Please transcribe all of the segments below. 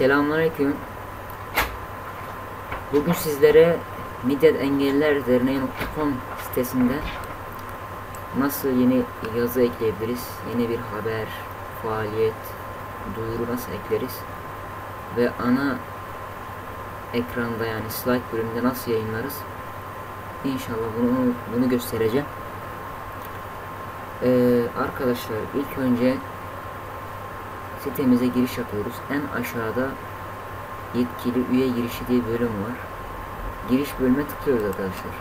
Selamünaleyküm. Bugün sizlere Middet Engelliler Derneği.com sitesinde nasıl yeni yazı ekleyebiliriz, yeni bir haber, faaliyet, duyuru nasıl ekleriz ve ana ekranda yani slide bölümünde nasıl yayınlarız İnşallah bunu bunu göstereceğim. Ee, arkadaşlar ilk önce sitemize giriş yapıyoruz. En aşağıda yetkili üye girişi diye bölüm var. Giriş bölüme tıklıyoruz arkadaşlar.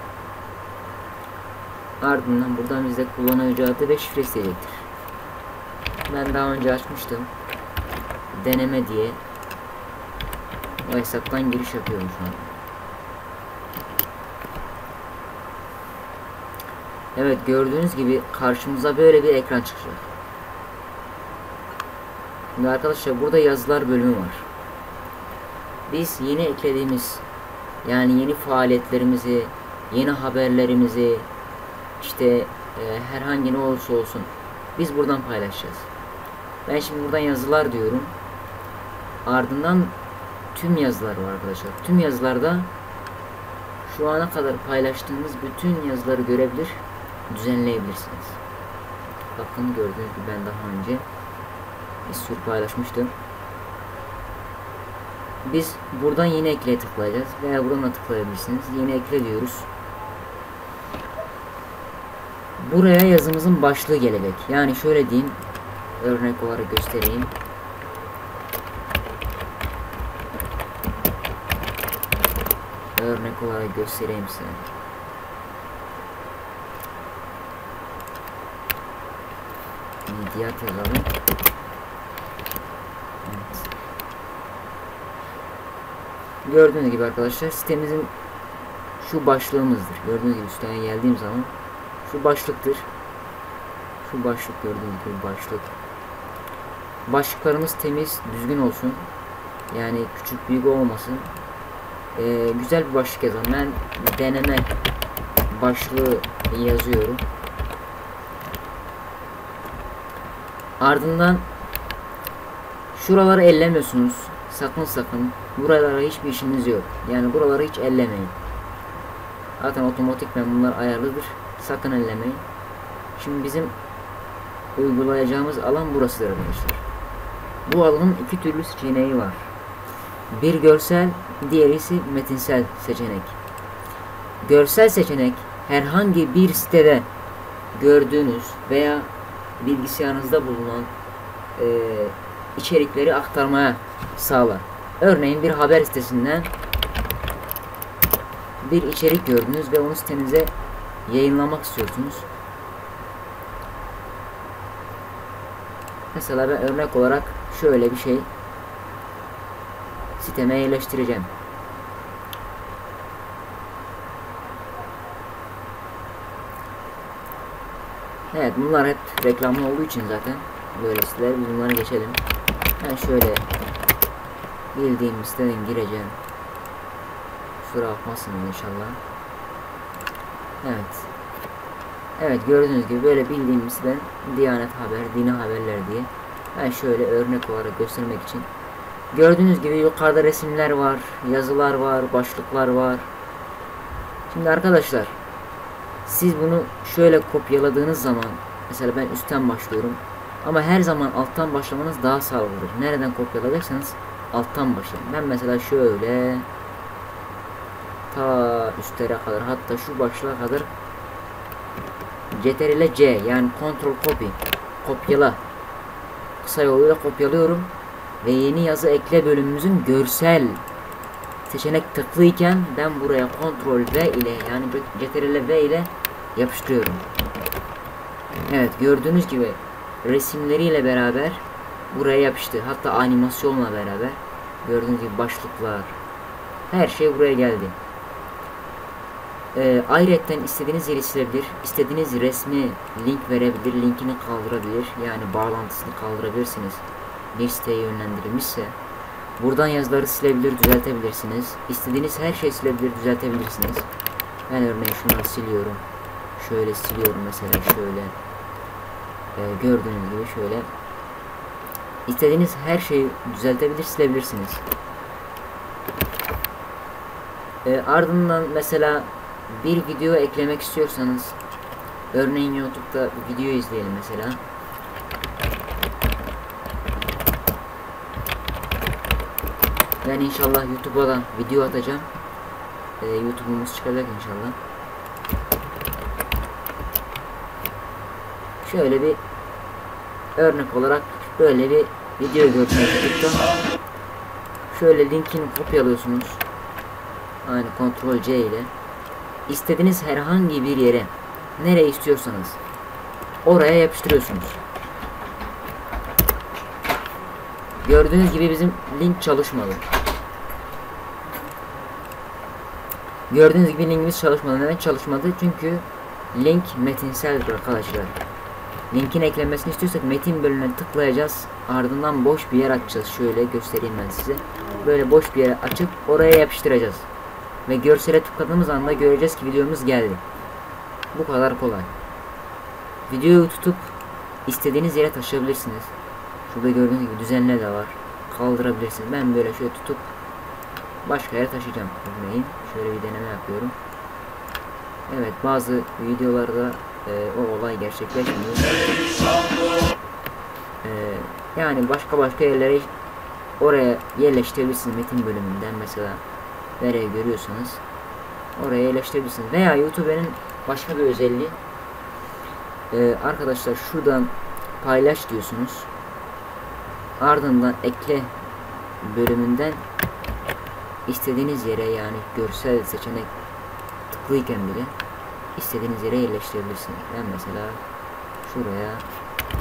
Ardından buradan bize kullanıcı adı ve şifre isteyecektir. Ben daha önce açmıştım. Deneme diye o hesaptan giriş yapıyorum şu an. Evet gördüğünüz gibi karşımıza böyle bir ekran çıkacak. Şimdi arkadaşlar burada yazılar bölümü var. Biz yeni eklediğimiz yani yeni faaliyetlerimizi, yeni haberlerimizi işte e, herhangi ne olursa olsun biz buradan paylaşacağız. Ben şimdi buradan yazılar diyorum. Ardından tüm yazılar var arkadaşlar. Tüm yazılarda şu ana kadar paylaştığımız bütün yazıları görebilir, düzenleyebilirsiniz. Bakın gördüğünüz gibi ben daha önce sürü paylaşmıştım. Biz buradan yeni ekleye tıklayacağız veya buradan da tıklayabilirsiniz. Yeni ekle diyoruz. Buraya yazımızın başlığı gelecek. Yani şöyle diyeyim. Örnek olarak göstereyim. Örnek olarak göstereyim size. Midyat yazalım. Evet. Gördüğünüz gibi arkadaşlar sitemizin şu başlığımızdır. Gördüğünüz gibi üstüne geldiğim zaman şu başlıktır. Şu başlık gördüğünüz gibi başlık. Başlıklarımız temiz, düzgün olsun. Yani küçük büyük olmasın. Ee, güzel bir başlık yazalım. Ben deneme başlığı yazıyorum. Ardından şuraları ellemiyorsunuz. Sakın sakın. Buralara hiçbir işiniz yok. Yani buraları hiç ellemeyin. Zaten otomatikmen bunlar ayarlıdır. Sakın ellemeyin. Şimdi bizim uygulayacağımız alan burasıdır arkadaşlar. Bu alanın iki türlü seçeneği var. Bir görsel, diğeri ise metinsel seçenek. Görsel seçenek herhangi bir sitede gördüğünüz veya bilgisayarınızda bulunan e, içerikleri aktarmaya sağlar. Örneğin bir haber sitesinden bir içerik gördünüz ve onu sitenize yayınlamak istiyorsunuz. Mesela ben örnek olarak şöyle bir şey siteme yerleştireceğim. Evet bunlar hep reklamlı olduğu için zaten böyle siteler biz bunları geçelim. Ben şöyle bildiğim siteden gireceğim. Kusura bakmasın inşallah. Evet. Evet gördüğünüz gibi böyle bildiğim siteden Diyanet Haber, Dini Haberler diye. Ben şöyle örnek olarak göstermek için. Gördüğünüz gibi yukarıda resimler var, yazılar var, başlıklar var. Şimdi arkadaşlar siz bunu şöyle kopyaladığınız zaman mesela ben üstten başlıyorum ama her zaman alttan başlamanız daha sağlıklıdır. Nereden kopyalayacaksanız alttan başlayın. Ben mesela şöyle ta üstlere kadar hatta şu başlığa kadar CTRL C yani Ctrl Copy kopyala kısa yoluyla kopyalıyorum ve yeni yazı ekle bölümümüzün görsel seçenek tıklıyken ben buraya Ctrl V ile yani CTRL V ile yapıştırıyorum. Evet gördüğünüz gibi resimleriyle beraber buraya yapıştı. Hatta animasyonla beraber gördüğünüz gibi başlıklar her şey buraya geldi. Ee, ayrıca istediğiniz yeri silebilir, istediğiniz resmi link verebilir, linkini kaldırabilir, yani bağlantısını kaldırabilirsiniz. Bir siteye yönlendirilmişse buradan yazıları silebilir, düzeltebilirsiniz. İstediğiniz her şeyi silebilir, düzeltebilirsiniz. Ben örneğin şunları siliyorum. Şöyle siliyorum mesela şöyle. Ee, gördüğünüz gibi şöyle istediğiniz her şeyi düzeltebilir, silebilirsiniz. E, ardından mesela bir video eklemek istiyorsanız örneğin YouTube'da video izleyelim mesela. Ben inşallah YouTube'a da video atacağım. Ee, YouTube'umuz çıkacak inşallah. Şöyle bir örnek olarak böyle bir video YouTube'da. Şöyle linkini kopyalıyorsunuz. Aynı Ctrl C ile. İstediğiniz herhangi bir yere nereye istiyorsanız oraya yapıştırıyorsunuz. Gördüğünüz gibi bizim link çalışmadı. Gördüğünüz gibi linkimiz çalışmadı. Neden çalışmadı? Çünkü link metinsel arkadaşlar. Linkin eklenmesini istiyorsak metin bölümüne tıklayacağız. Ardından boş bir yer açacağız. Şöyle göstereyim ben size. Böyle boş bir yer açıp oraya yapıştıracağız. Ve görsele tıkladığımız anda göreceğiz ki videomuz geldi. Bu kadar kolay. Videoyu tutup istediğiniz yere taşıyabilirsiniz. Şurada gördüğünüz gibi düzenle de var. Kaldırabilirsiniz. Ben böyle şöyle tutup başka yere taşıyacağım örneğin. Şöyle bir deneme yapıyorum. Evet bazı videolarda e, o olay gerçekleşmiyor. E, yani başka başka yerlere oraya yerleştirebilirsiniz metin bölümünden mesela nereye görüyorsanız oraya yerleştirebilirsiniz. Veya YouTube'un başka bir özelliği e, arkadaşlar şuradan paylaş diyorsunuz. Ardından ekle bölümünden istediğiniz yere yani görsel seçenek tıklıyken bile istediğiniz yere yerleştirebilirsiniz. Ben mesela şuraya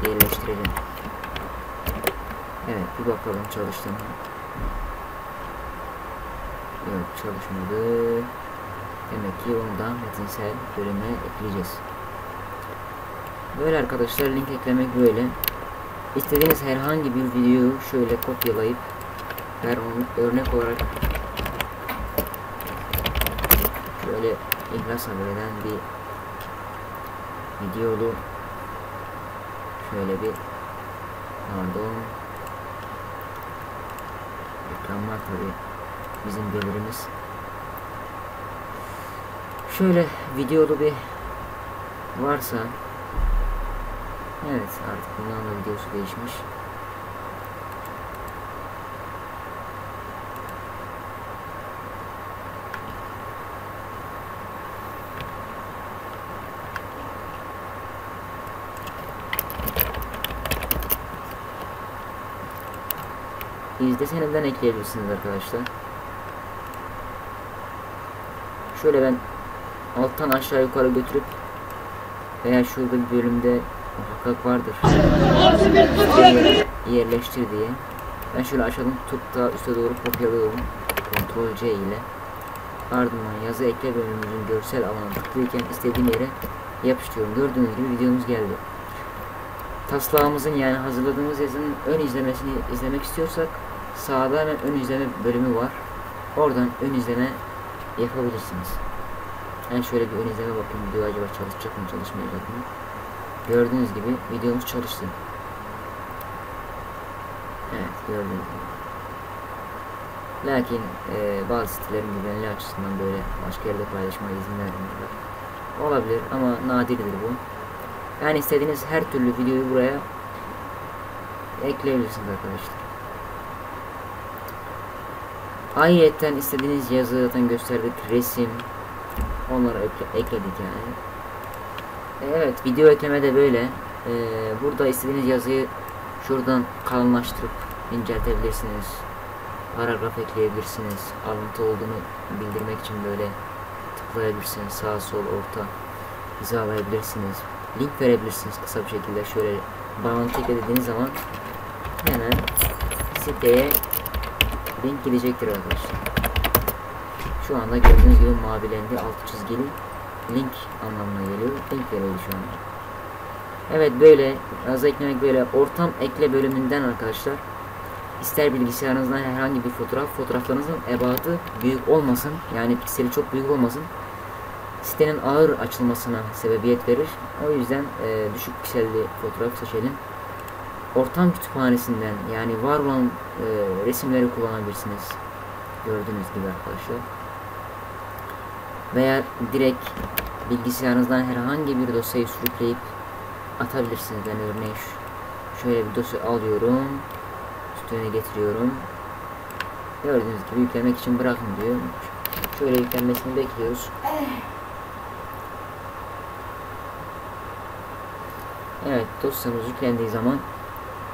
yerleştireceğim. Evet bir bakalım çalıştı mı? Yok çalışmadı. Demek ki onu da metinsel bölüme ekleyeceğiz. Böyle arkadaşlar link eklemek böyle. İstediğiniz herhangi bir videoyu şöyle kopyalayıp ver onu örnek olarak şöyle ihlas haberden bir videolu şöyle bir pardon. Ekranlar tabi bizim gelirimiz. Şöyle videolu bir varsa Evet artık bundan da videosu değişmiş. İzle seneden ekleyebilirsiniz arkadaşlar. Şöyle ben alttan aşağı yukarı götürüp veya şurada bir bölümde muhakkak vardır. yerleştir diye. Ben şöyle aşağıdan tutup da üste doğru kopyalıyorum. Ctrl C ile. Ardından yazı ekle bölümümüzün görsel alanına tıklayırken istediğim yere yapıştırıyorum. Gördüğünüz gibi videomuz geldi. Taslağımızın yani hazırladığımız yazının ön izlemesini izlemek istiyorsak sağda hemen ön izleme bölümü var. Oradan ön izleme yapabilirsiniz. Ben şöyle bir ön izleme bakayım video acaba çalışacak mı çalışmayacak mı? Gördüğünüz gibi videomuz çalıştı. Evet gördüğünüz gibi. Lakin e, bazı sitelerin güvenliği açısından böyle başka yerde paylaşmaya izin vermiyorlar. Olabilir ama nadirdir bu. Yani istediğiniz her türlü videoyu buraya ekleyebilirsiniz arkadaşlar. Ayrıca istediğiniz yazı zaten gösterdik resim onları ekle ekledik yani. Evet video ekleme de böyle. Ee, burada istediğiniz yazıyı şuradan kalınlaştırıp inceltebilirsiniz. Paragraf ekleyebilirsiniz. Alıntı olduğunu bildirmek için böyle tıklayabilirsiniz. Sağ sol orta hizalayabilirsiniz. Link verebilirsiniz kısa bir şekilde. Şöyle bağlantı eklediğiniz zaman hemen siteye link gidecektir arkadaşlar. Şu anda gördüğünüz gibi mavilendi alt çizgili link anlamına geliyor. Link veriyordu şu anda. Evet böyle az eklemek böyle ortam ekle bölümünden arkadaşlar ister bilgisayarınızdan herhangi bir fotoğraf fotoğraflarınızın ebatı büyük olmasın yani pikseli çok büyük olmasın sitenin ağır açılmasına sebebiyet verir o yüzden e, düşük pikselli fotoğraf seçelim ortam kütüphanesinden yani var olan e, resimleri kullanabilirsiniz. Gördüğünüz gibi arkadaşlar. Veya direkt bilgisayarınızdan herhangi bir dosyayı sürükleyip atabilirsiniz. Ben örneğin şu- şöyle bir dosya alıyorum. Üstüne getiriyorum. Gördüğünüz gibi yüklemek için bırakın diyor. Şöyle yüklenmesini bekliyoruz. Evet dosyamız yüklendiği zaman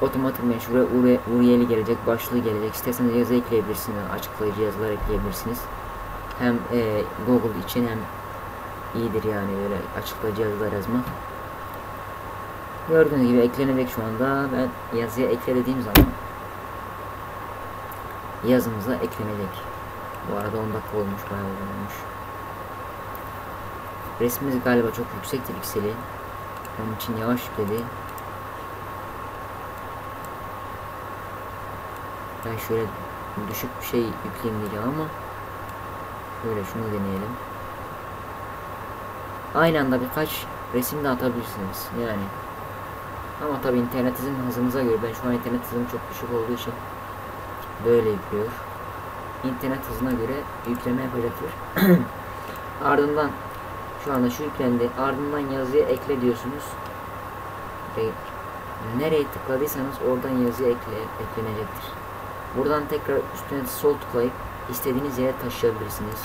otomatikman şuraya URL gelecek, başlığı gelecek. İsterseniz yazı ekleyebilirsiniz, açıklayıcı yazılar ekleyebilirsiniz. Hem e, Google için hem iyidir yani böyle açıklayıcı yazılar yazmak. Gördüğünüz gibi eklenecek şu anda. Ben yazıya ekle dediğim zaman yazımıza eklenecek. Bu arada 10 dakika olmuş bayağı olmuş. Resmimiz galiba çok yüksekti pikseli. Onun için yavaş yükledi. Ben şöyle düşük bir şey yükleyeyim diyeceğim ama şöyle şunu deneyelim. Aynı anda birkaç resim de atabilirsiniz yani. Ama tabi internet hızım hızımıza göre ben şu an internet hızım çok düşük olduğu için böyle yüklüyor. İnternet hızına göre yükleme yapacaktır. Ardından şu anda şu yüklendi. Ardından yazıya ekle diyorsunuz. Ve nereye tıkladıysanız oradan yazıya ekle, eklenecektir. Buradan tekrar üstüne sol tıklayıp istediğiniz yere taşıyabilirsiniz.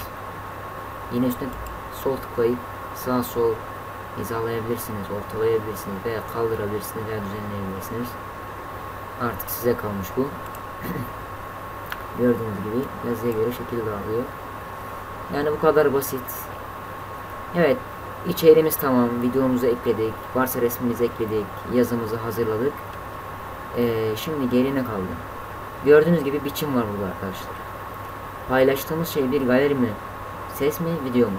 Yine üstüne sol tıklayıp sağ sol hizalayabilirsiniz, ortalayabilirsiniz veya kaldırabilirsiniz veya düzenleyebilirsiniz. Artık size kalmış bu. Gördüğünüz gibi yazıya göre şekil dağılıyor. Yani bu kadar basit. Evet, içeriğimiz tamam. Videomuzu ekledik. Varsa resmimizi ekledik. Yazımızı hazırladık. Ee, şimdi geri ne kaldı? Gördüğünüz gibi biçim var burada arkadaşlar. Paylaştığımız şey bir galeri mi? Ses mi? Video mu?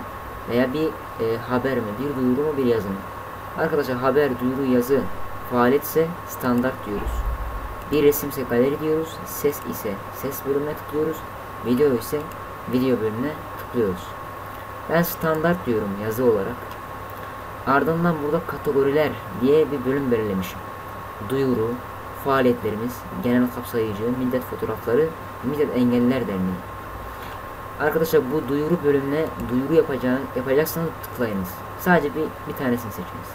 Veya bir e, haber mi? Bir duyuru mu? Bir yazı mı? Arkadaşlar haber, duyuru, yazı faaliyet ise standart diyoruz. Bir resimse galeri diyoruz. Ses ise ses bölümüne tıklıyoruz. Video ise video bölümüne tıklıyoruz. Ben standart diyorum yazı olarak. Ardından burada kategoriler diye bir bölüm belirlemişim. Duyuru, faaliyetlerimiz, genel kapsayıcı, millet fotoğrafları, millet engelliler derneği. Arkadaşlar bu duyuru bölümüne duyuru yapacağını, yapacaksanız tıklayınız. Sadece bir, bir tanesini seçiniz.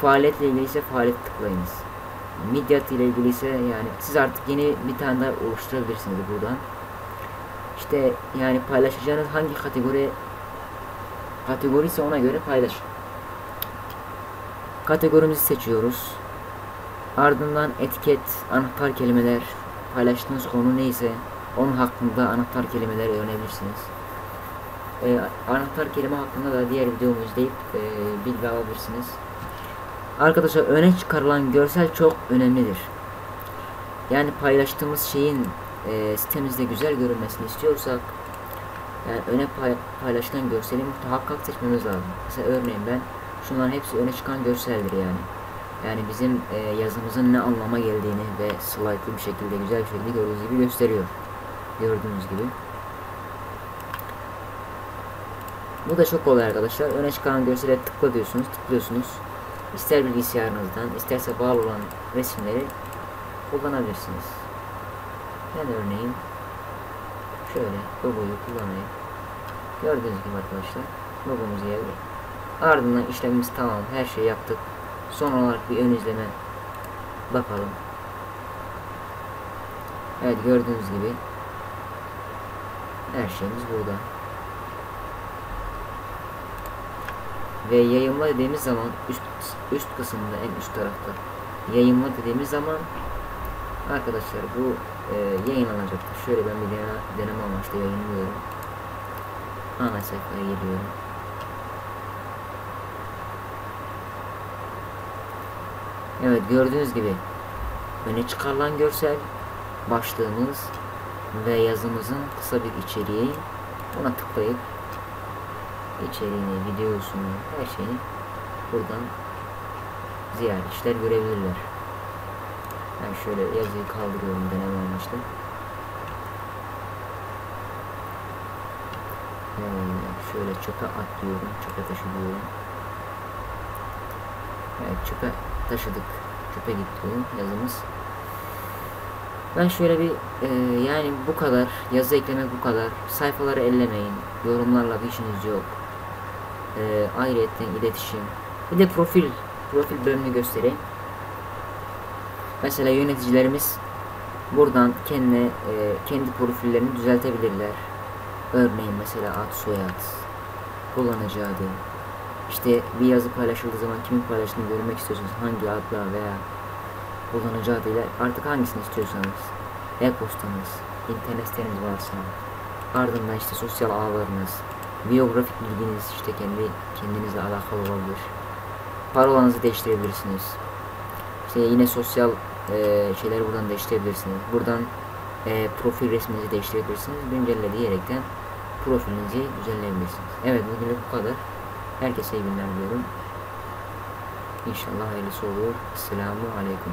Faaliyetle ilgili ise faaliyet tıklayınız. Midyat ile ilgili ise yani siz artık yeni bir tane daha oluşturabilirsiniz buradan. İşte yani paylaşacağınız hangi kategori kategori ise ona göre paylaşın. Kategorimizi seçiyoruz. Ardından etiket, anahtar kelimeler, paylaştığınız konu neyse onun hakkında anahtar kelimeler öğrenebilirsiniz. Ee, anahtar kelime hakkında da diğer videomu izleyip e, bilgi alabilirsiniz. Arkadaşlar öne çıkarılan görsel çok önemlidir. Yani paylaştığımız şeyin e, sitemizde güzel görünmesini istiyorsak yani öne pay paylaşılan görseli muhakkak seçmemiz lazım. Mesela örneğin ben şunların hepsi öne çıkan görseldir yani. Yani bizim e, yazımızın ne anlama geldiğini ve slaytlı bir şekilde güzel bir şekilde gördüğünüz gibi gösteriyor. Gördüğünüz gibi. Bu da çok kolay arkadaşlar. Öne çıkan görsele tıkla diyorsunuz, tıklıyorsunuz. İster bilgisayarınızdan, isterse bağlı olan resimleri kullanabilirsiniz. Ben örneğin şöyle logoyu kullanayım. Gördüğünüz gibi arkadaşlar logomuz geldi. Ardından işlemimiz tamam. Her şeyi yaptık. Son olarak bir ön izleme bakalım. Evet gördüğünüz gibi her şeyimiz burada. Ve yayınla dediğimiz zaman üst üst kısımda en üst tarafta yayınla dediğimiz zaman arkadaşlar bu e, yayınlanacaktır. Şöyle ben bir deneme, deneme amaçlı yayınlıyorum. Ana sayfaya geliyorum. Evet gördüğünüz gibi öne çıkarılan görsel başlığımız ve yazımızın kısa bir içeriği ona tıklayıp içeriğini, videosunu, her şeyi buradan ziyaretçiler görebilirler. Ben şöyle yazıyı kaldırıyorum deneme amaçlı. Ee, şöyle çöpe atlıyorum, çöpe taşıyorum. Evet çöpe taşıdık. çöpe gitti yazımız. Ben şöyle bir e, yani bu kadar yazı eklemek bu kadar. Sayfaları ellemeyin. Yorumlarla bir işiniz yok. E, ayrıyetten iletişim. Bir de profil profil bölümünü göstereyim. Mesela yöneticilerimiz buradan kendine e, kendi profillerini düzeltebilirler. Örneğin mesela ad soyad, kullanıcı adı. İşte bir yazı paylaşıldığı zaman kimin paylaştığını görmek istiyorsanız hangi adla veya kullanıcı adıyla artık hangisini istiyorsanız e-postanız, internet siteniz varsa ardından işte sosyal ağlarınız, biyografik bilginiz işte kendi kendinizle alakalı olabilir. Parolanızı değiştirebilirsiniz. İşte yine sosyal e, şeyleri buradan değiştirebilirsiniz. Buradan e, profil resminizi değiştirebilirsiniz. Güncelle diyerekten profilinizi düzenleyebilirsiniz. Evet bugünlük bu kadar. Herkese iyi günler diyorum. İnşallah hayırlısı olur. Selamun Aleyküm.